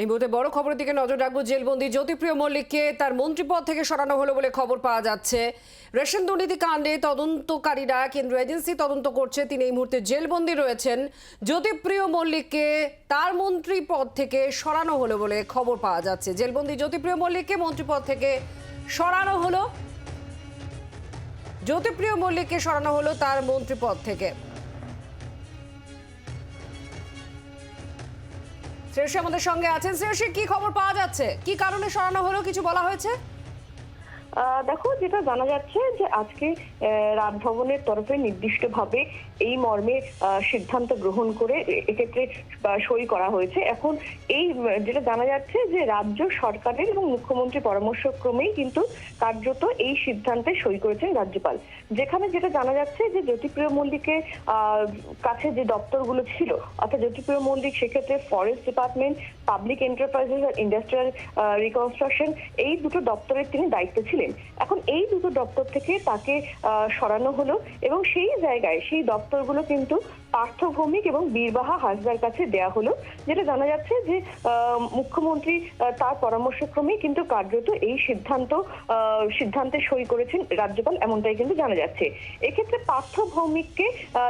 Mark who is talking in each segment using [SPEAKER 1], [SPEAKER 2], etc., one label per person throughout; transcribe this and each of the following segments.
[SPEAKER 1] এই মুহূর্তে বড় খবরের দিকে নজর রাখব জেলবন্দি জ্যোতিপ্রিয় মল্লিককে। তার মন্ত্রীপদ থেকে সরানো হলো বলে খবর পাওয়া যাচ্ছে। রেশন দুর্নীতি কাণ্ডে তদন্তকারীরা, কেন্দ্রীয় এজেন্সি তদন্ত করছে। তিনি এই মুহূর্তে জেলবন্দি রয়েছেন। জ্যোতিপ্রিয় মল্লিককে তার মন্ত্রীপদ থেকে সরানো হলো বলে খবর পাওয়া যাচ্ছে। জেলবন্দি জ্যোতিপ্রিয় মল্লিককে মন্ত্রীপদ থেকে সরানো হলো। জ্যোতিপ্রিয় মল্লিককে সরানো হলো তার মন্ত্রীপদ থেকে। শ্রেয়সী আমাদের সঙ্গে আছেন। শ্রেয়সী, কি খবর পাওয়া যাচ্ছে? কি কারণে সরানো হলো? কিছু বলা হয়েছে?
[SPEAKER 2] দেখো, যেটা জানা যাচ্ছে যে আজকে রাজভবনের তরফে নির্দিষ্টভাবে এই মর্মে সিদ্ধান্ত গ্রহণ করে এক্ষেত্রে সই করা হয়েছে। এখন এই যেটা জানা যাচ্ছে যে রাজ্য সরকারের এবং মুখ্যমন্ত্রী পরামর্শক্রমেই কিন্তু কার্যত এই সিদ্ধান্তে সই করেছেন রাজ্যপাল। যেখানে যেটা জানা যাচ্ছে যে জ্যোতিপ্রিয় মল্লিকের কাছে যে দপ্তরগুলো ছিল, অর্থাৎ জ্যোতিপ্রিয় মল্লিক, সেক্ষেত্রে ফরেস্ট ডিপার্টমেন্ট, পাবলিক এন্টারপ্রাইজেস আর ইন্ডাস্ট্রিয়াল রিকনস্ট্রাকশন, এই দুটো দপ্তরের তিনি দায়িত্ব ছিলেন। এখন এই দুটো দপ্তর থেকে তাকে সরানো হলো এবং সেই জায়গায় সেই দপ্তরগুলো কিন্তু পার্থভৌমিক এবং বীরবাহা হাসদার কাছে দেয়া হলো, যেটা জানা যাচ্ছে যে মুখ্যমন্ত্রী তার পরামর্শক্রমেই কিন্তু কার্যত এই সিদ্ধান্ত সিদ্ধান্তে সই করেছেন রাজ্যপাল, এমনটাই কিন্তু জানা যাচ্ছে। এক্ষেত্রে পার্থ ভৌমিককে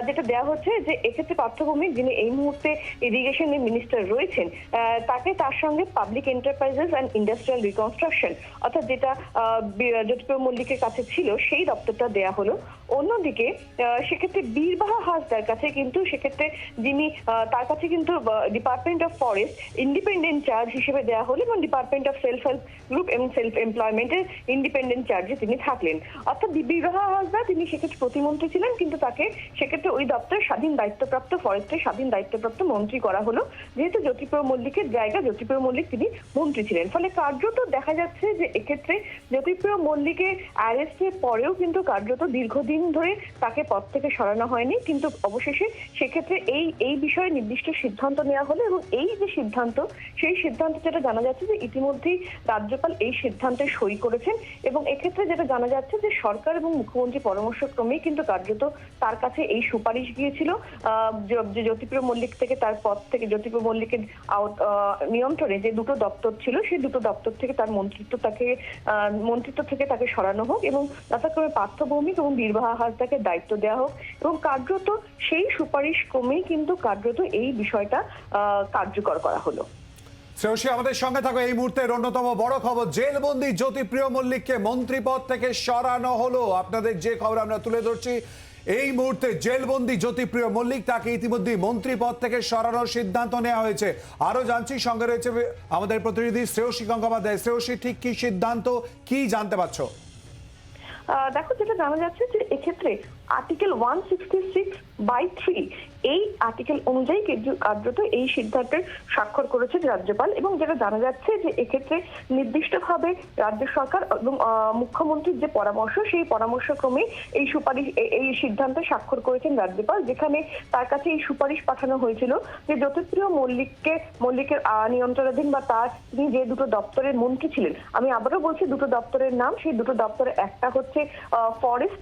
[SPEAKER 2] যেটা দেওয়া হচ্ছে যে, এক্ষেত্রে পার্থ ভৌমিক যিনি এই মুহূর্তে ইরিগেশনের মিনিস্টার রয়েছেন তাকে তার সঙ্গে public enterprises and industrial reconstruction অর্থাৎ যেটা জ্যোতিপ্রিয় মল্লিকের কাছে ছিল, সেই দপ্তরটা দেয়া হলো। অন্যদিকে সেক্ষেত্রে বীরবাহা হাসদার কাছে কিন্তু সেক্ষেত্রে যিনি তার কাছে কিন্তু department of forest independent charge হিসেবে দেওয়া হলো এবং department of self help group এবং সেলফ এমপ্লয়মেন্টের ইন্ডিপেন্ডেন্ট চার্জে তিনি থাকলেন। অর্থাৎ বীরবাহা হাসদা তিনি সেক্ষেত্রে প্রতিমন্ত্রী ছিলেন, কিন্তু তাকে সেক্ষেত্রে ওই দপ্তরের স্বাধীন দায়িত্বপ্রাপ্ত ফরেস্টের স্বাধীন দায়িত্বপ্রাপ্ত মন্ত্রী করা হলো। যেহেতু জ্যোতিপ্রিয় মল্লিকের জায়গা জ্যোতিপ্রিয় মল্লিক তিনি মন্ত্রী ছিলেন। ফলে কার্যত দেখা যাচ্ছে যে এক্ষেত্রে জ্যোতিপ্রিয় মল্লিকের অ্যারেস্টের পরেও কিন্তু কার্যত দীর্ঘদিন ধরে তাকে পদ থেকে সরানো হয়নি। কিন্তু অবশেষে সেক্ষেত্রে এই এই বিষয়ে নির্দিষ্ট সিদ্ধান্ত নেওয়া হলো এবং এই যে সিদ্ধান্ত, সেই সিদ্ধান্ত যেটা জানা যাচ্ছে যে ইতিমধ্যেই রাজ্যপাল এই সিদ্ধান্তে সই করেছেন এবং এক্ষেত্রে যেটা জানা যাচ্ছে যে সরকার এবং মুখ্যমন্ত্রী পরামর্শক্রমেই কিন্তু কার্যত তার কাছে এই সুপারিশ গিয়েছিল। জ্যোতিপ্রিয় মল্লিক থেকে তার পদ থেকে, জ্যোতিপ্রিয় মল্লিকের নিয়ন্ত্রণে যে দুটো দপ্তর ছিল, সেই দুটো দপ্তর থেকে তার মন্ত্রিত্ব তাকে মন্ত্রিত্ব থেকে তাকে সরানো হোক এবং যথাক্রমে পার্থভৌমিক এবং বীরবাহা হাসদাকে দায়িত্ব দেওয়া হোক এবং কার্যত সেই সুপারিশ ক্রমেই কিন্তু কার্যত এই বিষয়টা কার্যকর করা হলো।
[SPEAKER 3] শ্রেয়সী, আমাদের সঙ্গে থাকো এই মুহূর্তের অন্যতম বড় খবর। জেলবন্দি জ্যোতিপ্রিয় মল্লিককে মন্ত্রী পদ থেকে সরানো হলো। আপনাদের যে খবর আমরা তুলে ধরছি, এই মুহূর্তে জেলবন্দি জ্যোতিপ্রিয় মল্লিক তাকে ইতিমধ্যে মন্ত্রী পদ থেকে সরানোর সিদ্ধান্ত নেওয়া হয়েছে। আরও জানছি, সঙ্গে রয়েছে আমাদের প্রতিনিধি শ্রেয়সী গঙ্গোপাধ্যায়। শ্রেয়সী, ঠিক কি সিদ্ধান্ত? কি জানতে পারছ?
[SPEAKER 2] দেখো যেটা জানা যাচ্ছে যে এক্ষেত্রে article one sixty six by three এই আর্টিকেল অনুযায়ী কার্যত এই সিদ্ধান্তের স্বাক্ষর করেছে রাজ্যপাল এবং যেটা জানা যাচ্ছে যে এক্ষেত্রে নির্দিষ্টভাবে রাজ্য সরকার এবং মুখ্যমন্ত্রীর যে পরামর্শ, সেই পরামর্শক্রমে এই সুপারিশ এই সিদ্ধান্তে স্বাক্ষর করেছেন রাজ্যপাল, যেখানে তার কাছে এই সুপারিশ পাঠানো হয়েছিল যে জ্যোতিপ্রিয় মল্লিককে, মল্লিকের নিয়ন্ত্রণাধীন বা তার তিনি যে দুটো দপ্তরের মন্ত্রী ছিলেন, আমি আবারও বলছি দুটো দপ্তরের নাম, সেই দুটো দপ্তরে একটা হচ্ছে ফরেস্ট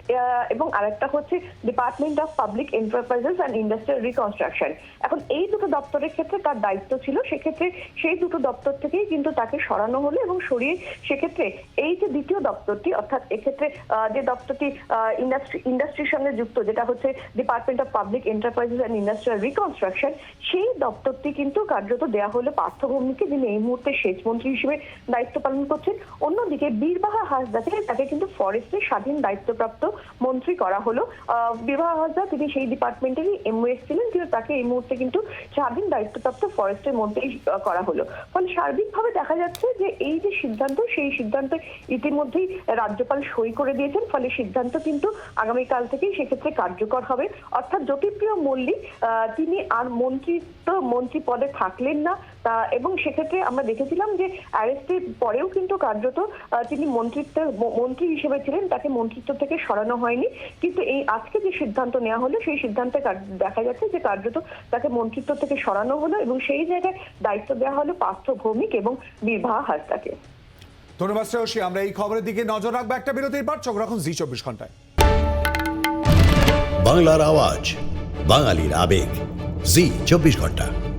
[SPEAKER 2] এবং আরেকটা হচ্ছে department of public enterprises and industrial reconstruction এখন এই দুটো দপ্তরের ক্ষেত্রে তার দায়িত্ব ছিল, সেক্ষেত্রে সেই দুটো দপ্তর থেকেই কিন্তু তাকে সরানো হলো এবং সরিয়ে সেক্ষেত্রে এই যে দ্বিতীয় দপ্তরটি, অর্থাৎ এক্ষেত্রে যে দপ্তরটি ইন্ডাস্ট্রি ইন্ডাস্ট্রির সঙ্গে যুক্ত, যেটা হচ্ছে department of public enterprises and industrial reconstruction সেই দপ্তরটি কিন্তু কার্যত দেওয়া হলো পার্থভূমিকে, যিনি এই মুহূর্তে সেচ মন্ত্রী হিসেবে দায়িত্ব পালন করছেন। অন্যদিকে বীরবাহা হাসদাকে তাকে কিন্তু ফরেস্টের স্বাধীন দায়িত্বপ্রাপ্ত মন্ত্রী করা হলো। বীরবাহা হাসদা তিনি সেই ডিপার্টমেন্টেরই এমওএস ছিলেন, কিন্তু তাকে এই মুহূর্তে কিন্তু স্বাধীন দায়িত্বপ্রাপ্ত ফরেস্টের মধ্যেই করা হলো। ফলে সার্বিকভাবে দেখা যাচ্ছে যে এই যে সিদ্ধান্ত, সেই সিদ্ধান্তে ইতিমধ্যেই রাজ্যপাল সই করে দিয়েছেন। ফলে সিদ্ধান্ত কিন্তু আগামীকাল থেকেই সেক্ষেত্রে কার্যকর হবে। অর্থাৎ জ্যোতিপ্রিয় মল্লিক তিনি আর মন্ত্রিত্ব মন্ত্রী পদে থাকলেন না। এবং সেক্ষেত্রে আমরা দেখেছিলাম যে অ্যারেস্টের পরেও কিন্তু কার্যত তিনি মন্ত্রিত্বের ম- মন্ত্রী হিসেবে ছিলেন তাকে মন্ত্রিত্ব থেকে সরানো হয়নি। কিন্তু এই আজকে যে সিদ্ধান্ত নেওয়া হলো সেই সিদ্ধান্তে কার- দেখা যাচ্ছে যে কার্যত তাকে মন্ত্রিত্ব থেকে সরানো হলো এবং সেই জায়গায় দায়িত্ব দেওয়া হলো পার্থ ভৌমিক এবং বিবাহ হাসদাকে।
[SPEAKER 3] ধন্যবাদ শ্রেয়সী আমরা এই খবরের দিকে নজর রাখব। একটা বিরতির পর চোখ রাখুন জি চব্বিশ ঘন্টায়।
[SPEAKER 4] বাংলার আওয়াজ বাঙালির আবেগ জি চব্বিশ ঘণ্টা।